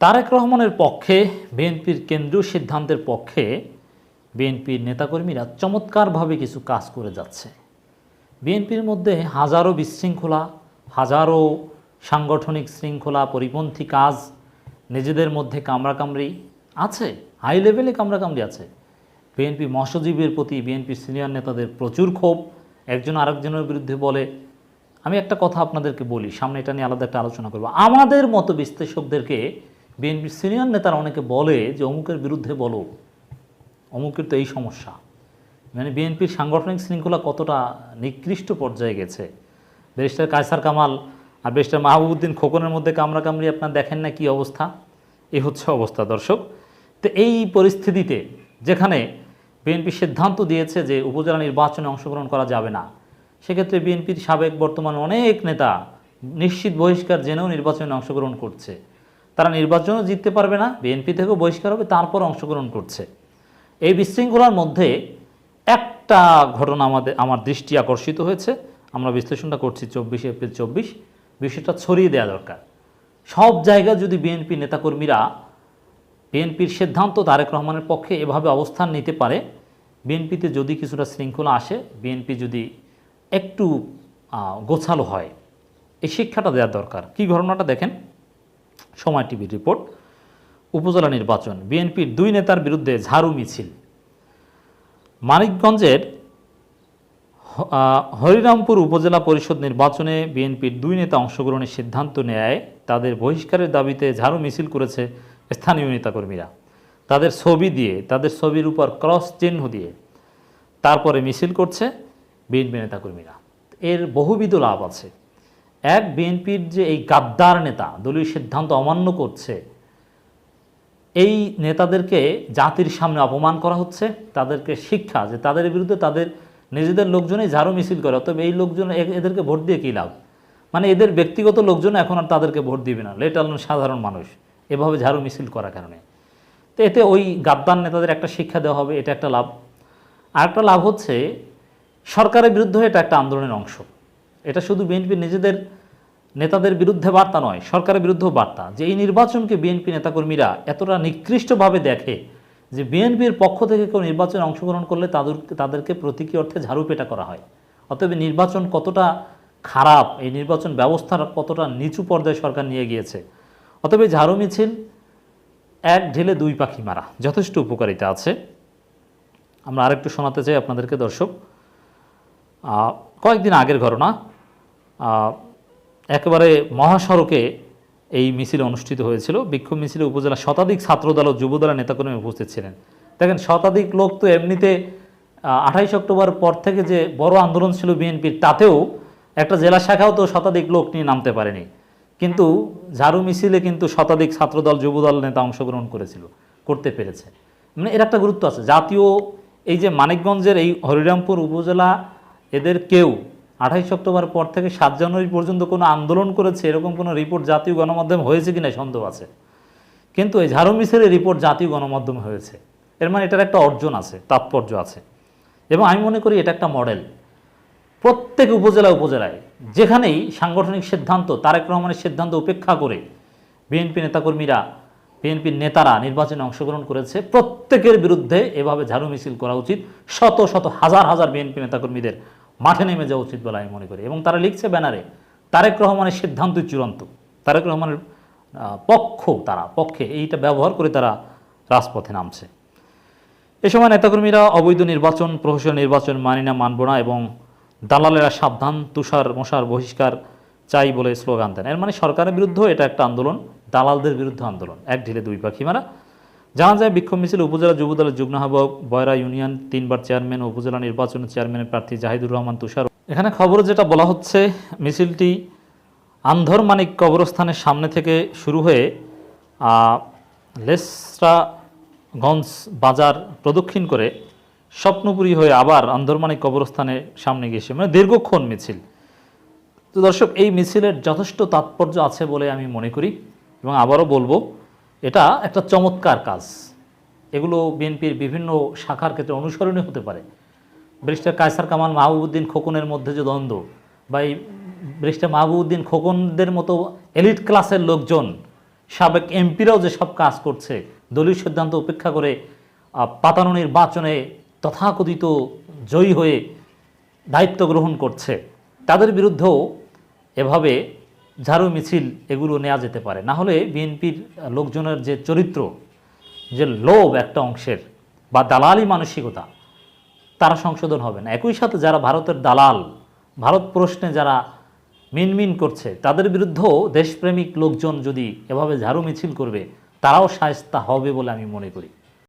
তারেক রহমানের পক্ষে, বিএনপির কেন্দ্রীয় সিদ্ধান্তের পক্ষে বিএনপির নেতাকর্মীরা চমৎকারভাবে কিছু কাজ করে যাচ্ছে। বিএনপির মধ্যে হাজারো বিশৃঙ্খলা, হাজারো সাংগঠনিক শৃঙ্খলা, পরিপন্থী কাজ নিজেদের মধ্যে কামড়াকামড়ি আছে হাই লেভেলে কামড়াকামড়ি আছে। বিএনপি মৎস্যজীবীর প্রতি, বিএনপি সিনিয়র নেতাদের প্রচুর ক্ষোভ। একজন আরেকজনের বিরুদ্ধে বলে, আমি একটা কথা আপনাদেরকে বলি, সামনে এটা নিয়ে আলাদা একটা আলোচনা করব। আমাদের মতো বিশ্লেষকদেরকে বিএনপির সিনিয়র নেতারা অনেকে বলে যে অমুকের বিরুদ্ধে বলো। অমুকের তো এই সমস্যা। মানে বিএনপির সাংগঠনিক শৃঙ্খলা কতটা নিকৃষ্ট পর্যায়ে গেছে। ব্যারিস্টার কায়সার কামাল আর ব্যারিস্টার মাহবুবুদ্দিন খোকনের মধ্যে কামড়াকামড়ি আপনার দেখেন না কি অবস্থা? এই হচ্ছে অবস্থা, দর্শক। তো এই পরিস্থিতিতে যেখানে বিএনপি সিদ্ধান্ত দিয়েছে যে উপজেলা নির্বাচনে অংশগ্রহণ করা যাবে না, সেক্ষেত্রে বিএনপির সাবেক বর্তমান অনেক নেতা নিশ্চিত বহিষ্কার জেনেও নির্বাচনে অংশগ্রহণ করছে। তারা নির্বাচনও জিততে পারবে না বিএনপি থেকেও বহিষ্কার হবে, তারপর অংশগ্রহণ করছে। এই বিশৃঙ্খলার মধ্যে একটা ঘটনা আমাদের, আমার দৃষ্টি আকর্ষিত হয়েছে। আমরা বিশ্লেষণটা করছি চব্বিশে এপ্রিল চব্বিশ। বিষয়টা ছড়িয়ে দেওয়া দরকার। সব জায়গায় যদি বিএনপি নেতাকর্মীরা বিএনপির সিদ্ধান্ত তারেক রহমানের পক্ষে এভাবে অবস্থান নিতে পারে বিএনপিতে যদি কিছুটা শৃঙ্খলা আসে বিএনপি যদি একটু গোছালো হয়, এই শিক্ষাটা দেওয়ার দরকার। কি ঘটনাটা দেখেন? সময় টিভির রিপোর্ট। উপজেলা নির্বাচন, বিএনপির দুই নেতার বিরুদ্ধে ঝাড়ু মিছিল। মানিকগঞ্জের হরিরামপুর উপজেলা পরিষদ নির্বাচনে বিএনপির দুই নেতা অংশগ্রহণের সিদ্ধান্ত নেয়। তাদের বহিষ্কারের দাবিতে ঝাড়ু মিছিল করেছে স্থানীয় নেতাকর্মীরা। তাদের ছবি দিয়ে, তাদের ছবির উপর ক্রস চিহ্ন দিয়ে তারপরে মিছিল করছে বিএনপি নেতাকর্মীরা। এর বহুবিধ লাভ আছে। এক বিএনপির যে এই গাদ্দার নেতা, দলীয় সিদ্ধান্ত অমান্য করছে, এই নেতাদেরকে জাতির সামনে অপমান করা হচ্ছে, তাদেরকে শিক্ষা যে তাদের বিরুদ্ধে তাদের নিজেদের লোকজনই ঝাড়ু মিছিল করে, অতএব এই লোকজন এদেরকে ভোট দিয়ে কী লাভ? মানে এদের ব্যক্তিগত লোকজন এখন আর তাদেরকে ভোট দিবে না লেট আলন সাধারণ মানুষ, এভাবে ঝাড়ু মিছিল করার কারণে। তো এতে ওই গাদ্দার নেতাদের একটা শিক্ষা দেওয়া হবে, এটা একটা লাভ। আর একটা লাভ হচ্ছে, সরকারের বিরুদ্ধে এটা একটা আন্দোলনের অংশ। এটা শুধু বিএনপির নিজেদের নেতাদের বিরুদ্ধে বার্তা নয়, সরকারের বিরুদ্ধেও বার্তা। যে এই নির্বাচনকে বিএনপি নেতাকর্মীরা এতটা নিকৃষ্টভাবে দেখে যে বিএনপির পক্ষ থেকে কেউ নির্বাচনে অংশগ্রহণ করলে তাদের, তাদেরকে প্রতীকী অর্থে ঝাড়ু পেটা করা হয়। অতএব নির্বাচন কতটা খারাপ, এই নির্বাচন ব্যবস্থার কতটা নিচু পর্যায়ে সরকার নিয়ে গিয়েছে। অতএব ঝাড়ু মিছিল এক ঢেলে দুই পাখি মারা, যথেষ্ট উপকারিতা আছে। আমরা আরেকটু শোনাতে চাই আপনাদেরকে, দর্শক। কয়েকদিন আগের ঘটনা। একেবারে মহাসড়কে এই মিছিল অনুষ্ঠিত হয়েছিল। বিক্ষোভ মিছিলে উপজেলা শতাধিক ছাত্রদল ও যুবদলের নেতাকর্মী উপস্থিত ছিলেন। দেখেন, শতাধিক লোক তো এমনিতে আঠাইশ অক্টোবর পর থেকে যে বড় আন্দোলন ছিল বিএনপির, তাতেও একটা জেলা শাখাও তো শতাধিক লোক নিয়ে নামতে পারেনি। কিন্তু ঝাড়ু মিছিলে কিন্তু শতাধিক ছাত্রদল, যুবদল নেতা অংশগ্রহণ করেছিল, করতে পেরেছে। মানে এর একটা গুরুত্ব আছে। জাতীয় এই যে মানিকগঞ্জের এই হরিরামপুর উপজেলা, এদের কেউ আঠাইশ অক্টোবর পর থেকে সাত জানুয়ারি পর্যন্ত কোনো আন্দোলন করেছে এরকম কোনো রিপোর্ট জাতীয় গণমাধ্যম হয়েছে কিনা সন্দেহ আছে। কিন্তু এই ঝাড়ু মিছিলের রিপোর্ট জাতীয় গণমাধ্যমে হয়েছে। এর মানে এটার একটা অর্জন আছে, তাৎপর্য আছে। এবং আমি মনে করি এটা একটা মডেল। প্রত্যেক উপজেলা উপজেলায় যেখানেই সাংগঠনিক সিদ্ধান্ত, তারেক রহমানের সিদ্ধান্ত উপেক্ষা করে বিএনপি নেতাকর্মীরা বিএনপির নেতারা নির্বাচনে অংশগ্রহণ করেছে, প্রত্যেকের বিরুদ্ধে এভাবে ঝাড়ু মিছিল করা উচিত। শত শত, হাজার হাজার বিএনপি নেতাকর্মীদের মাঠে নেমে যাওয়া উচিত বলে আমি মনে করি। এবং তারা লিখছে ব্যানারে, তারেক রহমানের সিদ্ধান্তই চূড়ান্ত। তারেক রহমানের পক্ষ তারা, পক্ষে এইটা ব্যবহার করে তারা রাজপথে নামছে। এ সময় নেতাকর্মীরা অবৈধ নির্বাচন প্রহসন নির্বাচন মানি না, মানব না এবং দালালেরা সাবধান, তুষার, মশার বহিষ্কার চাই বলে স্লোগান দেন। এর মানে সরকারের বিরুদ্ধেও এটা একটা আন্দোলন, দালালদের বিরুদ্ধে আন্দোলন। এক ঢিলে দুই পাখি মারা জানা যায়, বিক্ষোভ মিছিল উপজেলা যুবদলের যুগ্ম আহ্বায়ক বয়রা ইউনিয়ন তিনবার চেয়ারম্যান উপজেলা নির্বাচনের চেয়ারম্যানের প্রার্থী জাহিদুর রহমান তুষার। এখানে খবরে যেটা বলা হচ্ছে, মিছিলটি আন্ধরমানিক কবরস্থানের সামনে থেকে শুরু হয়ে লেসরাগঞ্জ বাজার প্রদক্ষিণ করে স্বপ্নপুরী হয়ে আবার আন্ধরমানিক কবরস্থানের সামনে গিয়েছে মানে দীর্ঘক্ষণ মিছিল। তো দর্শক, এই মিছিলের যথেষ্ট তাৎপর্য আছে বলে আমি মনে করি এবং আবারও বলব এটা একটা চমৎকার কাজ। এগুলো বিএনপির বিভিন্ন শাখার ক্ষেত্রে অনুসরণীয় হতে পারে। ব্রিস্টার কায়সার কামাল মাহবুবুদ্দিন খোকনের মধ্যে যে দ্বন্দ্ব বা এই ব্রিস্টার মাহবুবুদ্দিন খোকনদের মতো এলিট ক্লাসের লোকজন, সাবেক এমপিরাও যে সব কাজ করছে, দলীয় সিদ্ধান্ত উপেক্ষা করে পাতানো নির্বাচনে তথাকথিত জয়ী হয়ে দায়িত্ব গ্রহণ করছে, তাদের বিরুদ্ধেও এভাবে ঝাড়ু মিছিল এগুলো নেওয়া যেতে পারে। না হলে বিএনপির লোকজনের যে চরিত্র, যে লোভ একটা অংশের বা দালালি মানসিকতা, তারা সংশোধন হবে না। একই সাথে যারা ভারতের দালাল, ভারত প্রশ্নে যারা মিনমিন করছে, তাদের বিরুদ্ধেও দেশপ্রেমিক লোকজন যদি এভাবে ঝাড়ু মিছিল করবে, তারাও সায়স্তা হবে বলে আমি মনে করি।